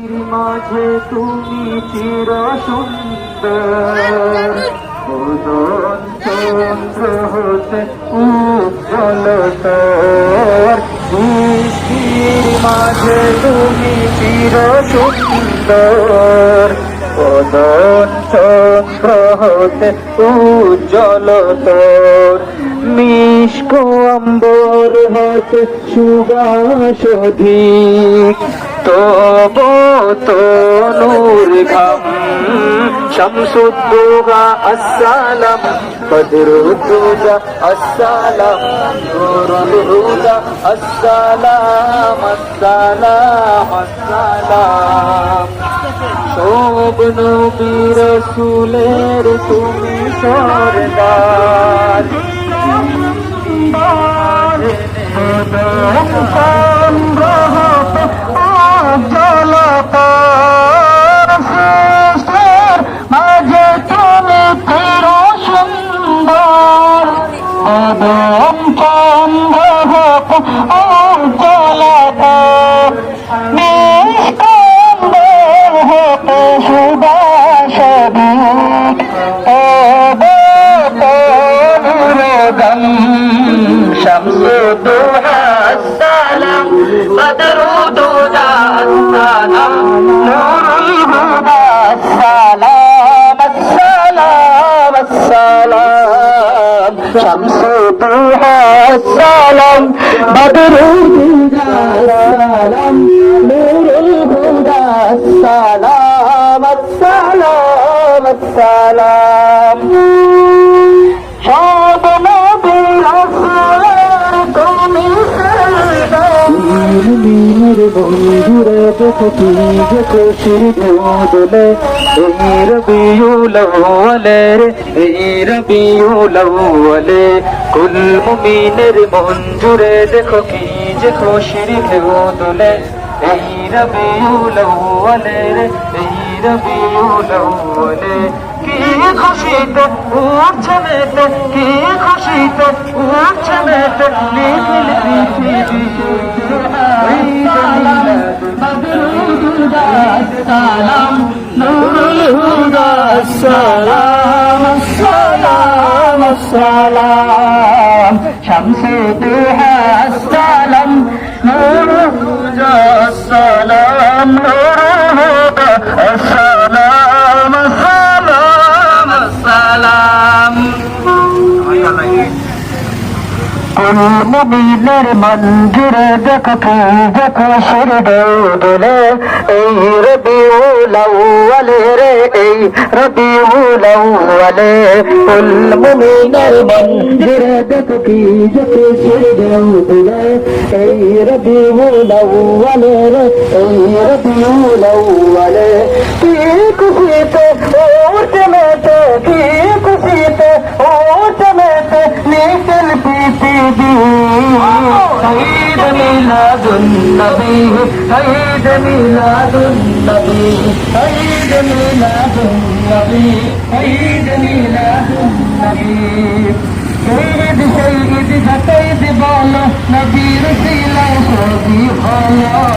মাঝে তুমি চির সুন্দর চন্দ্র হতে উজ্জ্বল বৃষ্টির মাঝে তুমি চির সুন্দর উদন চন্দ্র হতে উজ্জ্বল তোর। মিষ্ক অম্বর হতে সুবাস তব তনুর ঘম। শামসুদ্দোগা আসসালাম। বদরুদ্দোগা আসসালাম। হুদা আসসালাম আসসালাম আসসালাম। সব নবী রসুলের তুমি সরদার। চন্দ্র হোক ও জলত হোক সুবাসবি অবতনুরগম শামসুদুহা সালাম শামসুদুহা সালাম বদরুদুদা সালাম নুরুল হুদা সালাম সালাম সালাম তুমি নীর বন্ধুরে দেখো কি যে খুশির দোলে এই রবিউল আউয়ালে রে এই রবিউল আউয়ালে কুল মুমিনের মঞ্জুরে দেখো কি যে খুশির দোলে এই রবিউল আউয়ালে রে এই রবিউল আউয়ালে কি খুশিতে উঠছে মেতে কি খুশিতে উঠছে মেতে নিখিল পৃথিবী সালাম নুরুল হুদা সালাম সালাম সালাম। শামসে মুমিনের মঞ্জুরে দেখো কি দেখো শির দোলে এই রবিউল আউয়ালে রে, এই রবিউল আউয়ালে। কুল মুমিনের মঞ্জুরে দেখো কি, দেখো শির দোলে এই রবিউল আউয়ালে রে, এই রবিউল আউয়ালে। কি খুশিতে উঠতে মেতে কি খুশিতে উঠতে মেতে নিকল ঈদ শহীদ ঘটাই বলো নবীর সিলা সবই ভালো